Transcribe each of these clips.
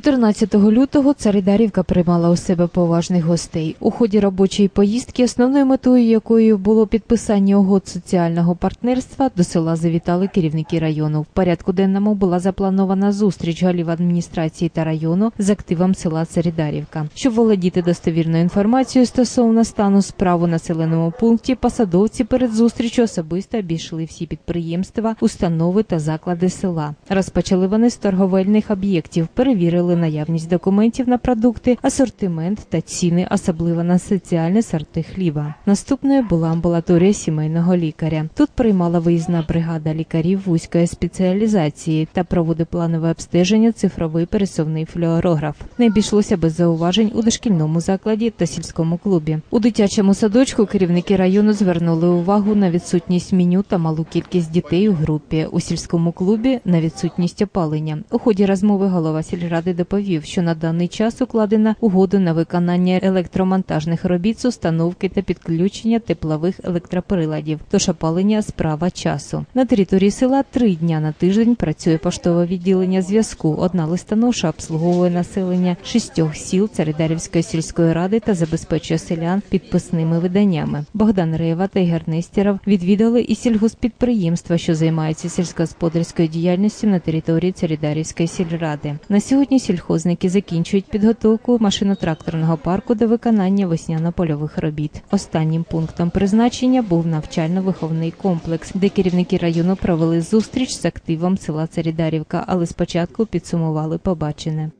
14 лютого Царидарівка приймала у себе поважних гостей. У ході робочої поїздки, основною метою якої було підписання угод соціального партнерства, до села завітали керівники району. В порядку денному була запланована зустріч голів адміністрації та району з активом села Царидарівка. Щоб володіти достовірною інформацією стосовно стану справ у населеному пункті, посадовці перед зустрічю особисто обійшли всі підприємства, установи та заклади села. Розпочали вони з торговельних об'єктів, перевірили наявність документів на продукти, асортимент та ціни, особливо на соціальні сорти хліба. Наступною була амбулаторія сімейного лікаря. Тут приймала виїзна бригада лікарів вузької спеціалізації та проводить планове обстеження цифровий пересувний флюорограф. Не обійшлося без зауважень у дошкільному закладі та сільському клубі. У дитячому садочку керівники району звернули увагу на відсутність меню та малу кількість дітей у групі. У сільському клубі на відсутність опалення. У ході розмови голова сільради доповів, що на даний час укладена угода на виконання електромонтажних робіт з установки та підключення теплових електроприладів. Тож опалення справа часу. На території села три дня на тиждень працює поштове відділення зв'язку. Одна листоноша обслуговує населення шістьох сіл Царидарівської сільської ради та забезпечує селян підписними виданнями. Богдан Реєва та Ігор Нестеров відвідали і сільгоспідприємства, що займаються сільськогосподарською діяльністю на території Царидарівської сільради. На сьогодні сільхозники закінчують підготовку машино-тракторного парку до виконання весняно-польових робіт. Останнім пунктом призначення був навчально-виховний комплекс, де керівники району провели зустріч з активом села Царидарівка, але спочатку підсумували побачене.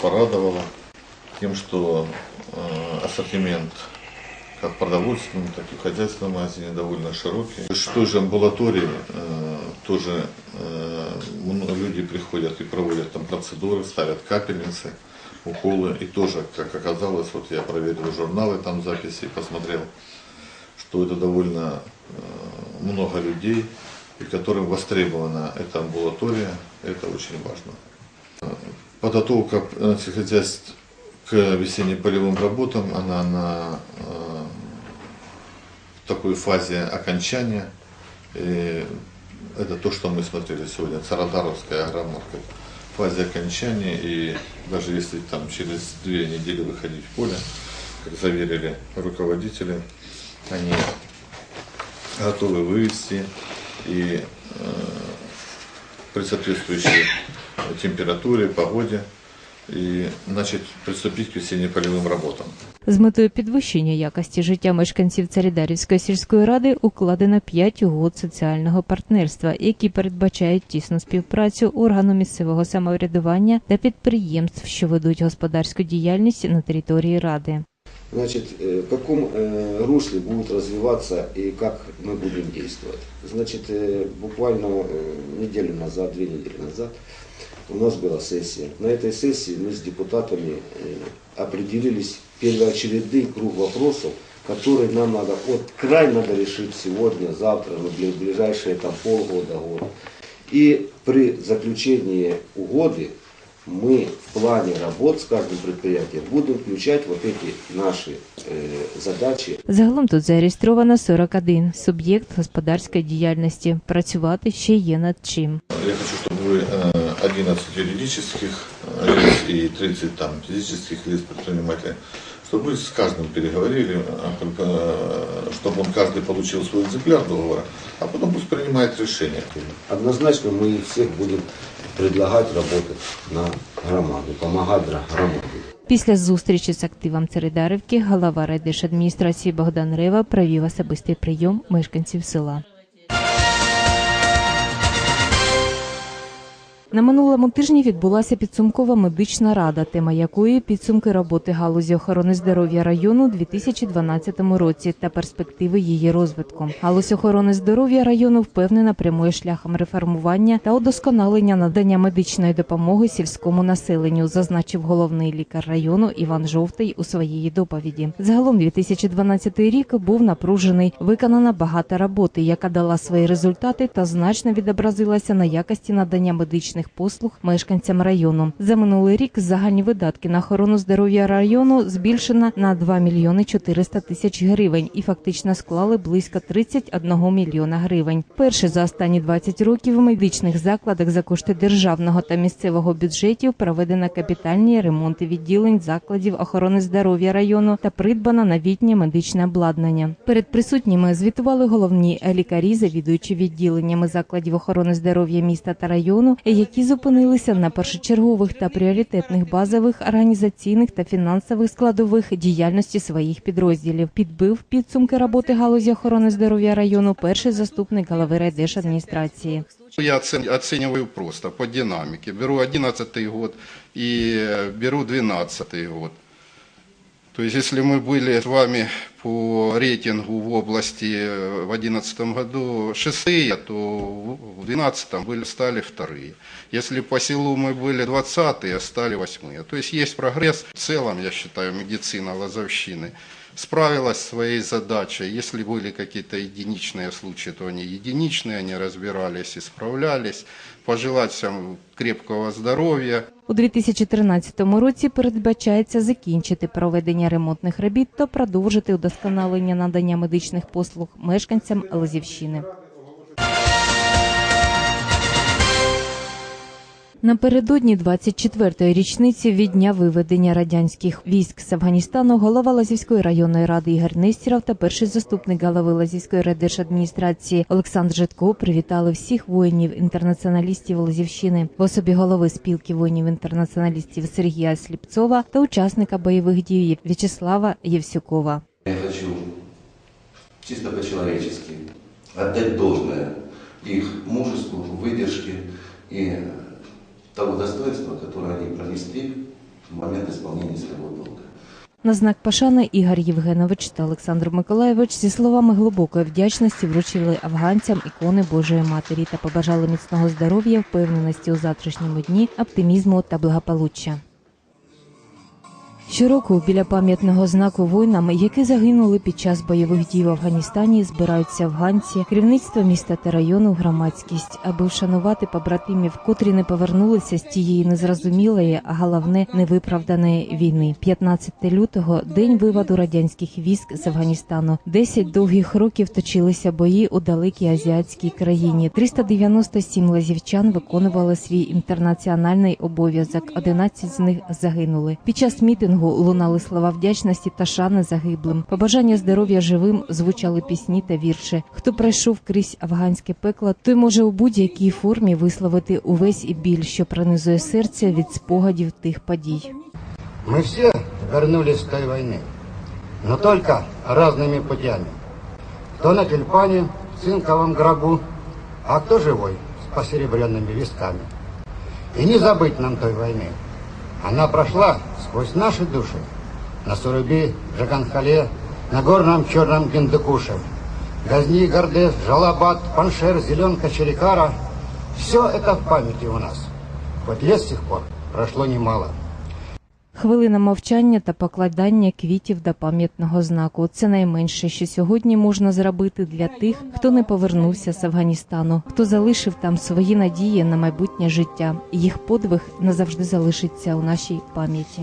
порадовало тем, что э, ассортимент как продовольственном, так и хозяйственном магазине довольно широкий. В той же амбулатории э, тоже э, люди приходят и проводят там процедуры, ставят капельницы, уколы. И тоже, как оказалось, вот я проверил журналы, там записи, посмотрел, что это довольно э, много людей, и которым востребована эта амбулатория, это очень важно. Подготовка сельскохозяйств к весенне-полевым работам, она на такой фазе окончания. И это то, что мы смотрели сегодня, Царадаровская агромарка. В фазе окончания, и даже если там через две недели выходить в поле, как заверили руководители, они готовы вывести и э, при соответствующей температуре, погоде и начать приступить к весенне-полевым работам. З метою підвищення якості життя мешканців Царидарівської сільської ради укладено п'ять угод соціального партнерства, які передбачають тісну співпрацю органу місцевого самоврядування та підприємств, що ведуть господарську діяльність на території ради. Значит, э, в каком э, русле будет развиваться и как мы будем действовать. Значит, э, буквально э, неделю назад, две недели назад у нас была сессия. На этой сессии мы с депутатами э, определились первоочередный круг вопросов, которые нам надо, вот край надо решить сегодня, завтра, бли- ближайшие там полгода, год. И при заключении угоды мы в плане работ с каждым предприятием будем включать вот эти наши э, задачи. Загалом тут зареєстровано 41 суб'єкт господарської діяльності. Працювати ще є над чим. Я хочу, чтобы вы э, 11 юридических э, лиц и 30 там, физических лиц предпринимателей, чтобы мы с каждым переговорили, э, э, чтобы он каждый получил свой экземпляр договора, а потом пусть принимает решение. Однозначно мы всех будем предлагать работать на громаду, помогать громаде. Після зустрічі з активом Царидарівки голова райдержадміністрації Богдан Рева провів особистий прийом мешканців села. На минулому тижні відбулася підсумкова медична рада, тема якої підсумки роботи галузі охорони здоров'я району у 2012 році та перспективи її розвитку. Галузь охорони здоров'я району впевнена прямує шляхом реформування та удосконалення надання медичної допомоги сільському населенню, зазначив головний лікар району Іван Жовтий у своїй доповіді. Загалом 2012 рік був напружений. Виконана багато роботи, яка дала свої результати та значно відобразилася на якості надання медичної медичних послуг мешканцям району. За минулий рік загальні видатки на охорону здоров'я району збільшено на 2 мільйони 400 тисяч гривень і фактично склали близько 31 мільйона гривень. Перше за останні 20 років у медичних закладах за кошти державного та місцевого бюджетів проведено капітальні ремонти відділень закладів охорони здоров'я району та придбано новітнє медичне обладнання. Перед присутніми звітували головні лікарі, завідуючі відділеннями закладів охорони здоров'я міста та району, які зупинилися на першочергових та пріоритетних базових організаційних та фінансових складових діяльності своїх підрозділів. Підбив підсумки роботи галузі охорони здоров'я району перший заступник голови райдержадміністрації. Я оцен- оцениваю просто по динамике. Беру 11 год и э, беру 12 год. То есть, если мы были с вами по рейтингу в области э, в 2011 году шестые, то в 2012 были, стали вторые. Если по селу мы были 20-е, стали восьмые. То есть, есть прогресс. В целом, я считаю, медицина Лазовщины справилась со своей задачей. Если были какие-то единичные случаи, то они единичные, они разбирались и справлялись. Пожелать всем крепкого здоровья, У 2013 році передбачається закінчити проведення ремонтних робіт та продовжити удосконалення надання медичних послуг мешканцям Лазівщини. Напередодні 24-ї річниці від дня виведення радянських військ з Афганістану голова Лазівської районної ради Ігор Нестеров та перший заступник голови Лазівської райдержадміністрації Олександр Житко привітали всіх воїнів-інтернаціоналістів Лазівщини в особі голови спілки воїнів-інтернаціоналістів Сергія Сліпцова та учасника бойових дій В'ячеслава Євсюкова. Я хочу чисто по-человечески отдать должное их мужеству, выдержке и того достоинства, которое они пронесли в момент исполнения своего долга. На знак пошани Ігор Євгенович та Олександр Миколаєвич зі словами глибокої вдячності вручили афганцям ікони Божої Матері та побажали міцного здоров'я, впевненості у завтрашньому дні, оптимізму та благополуччя. Щороку біля пам'ятного знаку воїнам, які загинули під час бойових дій в Афганістані, збираються афганці, керівництво міста та району, громадськість, аби вшанувати побратимів, котрі не повернулися з тієї незрозумілої, а головне невиправданої війни. 15 лютого день виводу радянських військ з Афганістану. Десять довгих років точилися бої у далекій азіатській країні. 397 лазівчан виконували свій інтернаціональний обов'язок. 11 з них загинули. Під час мітингу лунали слова вдячності та шани загиблим. Побажання здоров'я живим звучали пісні та вірші. Хто пройшов крізь афганське пекло, той може у будь-якій формі висловити увесь і біль, що пронизує серце від спогадів тих подій. Мы все вернулись с той войны, но только разными путями. Кто на тюльпане, в цинковом гробу, а кто живой, с посеребренными висками. И не забыть нам той войны. Она прошла сквозь наши души, на Суруби, Джаганхале, на горном черном Гиндукуше. Газни, Гордес, Жалабад, Паншер, Зеленка, Черекара – все это в памяти у нас. Хоть лет с тех пор прошло немало. Хвилина мовчання та покладання квітів до пам'ятного знаку це найменше, що сьогодні можна зробити для тих, хто не повернувся з Афганістану, хто залишив там свої надії на майбутнє життя. Їх подвиг назавжди залишиться у нашій пам'яті.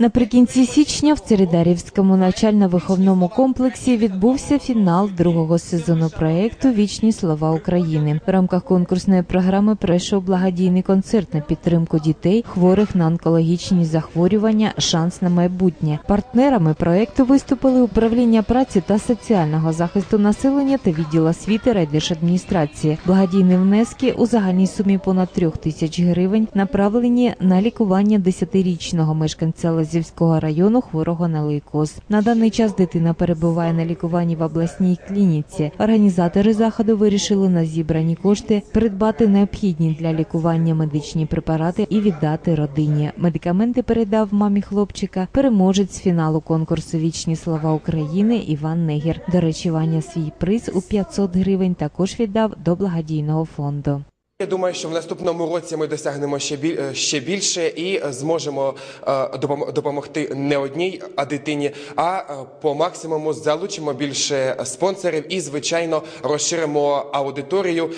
Наприкінці січня в Церидарівському навчально-виховному комплексі відбувся фінал другого сезону проекту Вічні слова України. В рамках конкурсної програми пройшов благодійний концерт на підтримку дітей, хворих на онкологічні захворювання Шанс на майбутнє. Партнерами проекту виступили управління праці та соціального захисту населення та відділ освіти райдержадміністрації. Благодійні внески у загальній сумі понад трьох тисяч гривень направлені на лікування 10-річного мешканця Лазівського району хворого на лейкоз. На даний час дитина перебуває на лікуванні в обласній клініці. Організатори заходу вирішили на зібрані кошти придбати необхідні для лікування медичні препарати і віддати родині. Медикаменти передав мамі хлопчика переможець фіналу конкурсу Вічні слова України Іван Негір. До речі, Ваня свій приз у 500 гривень також віддав до благодійного фонду. Я думаю, що в наступному році ми досягнемо ще біль, е, ще більше і зможемо е, допомогти не одній а дитині, а е, по максимуму залучимо більше спонсорів і, звичайно, розширимо аудиторію,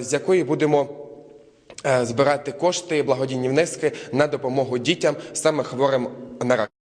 з якої будемо. Збирати кошти, благодійні внески на допомогу дітям саме хворим на рак.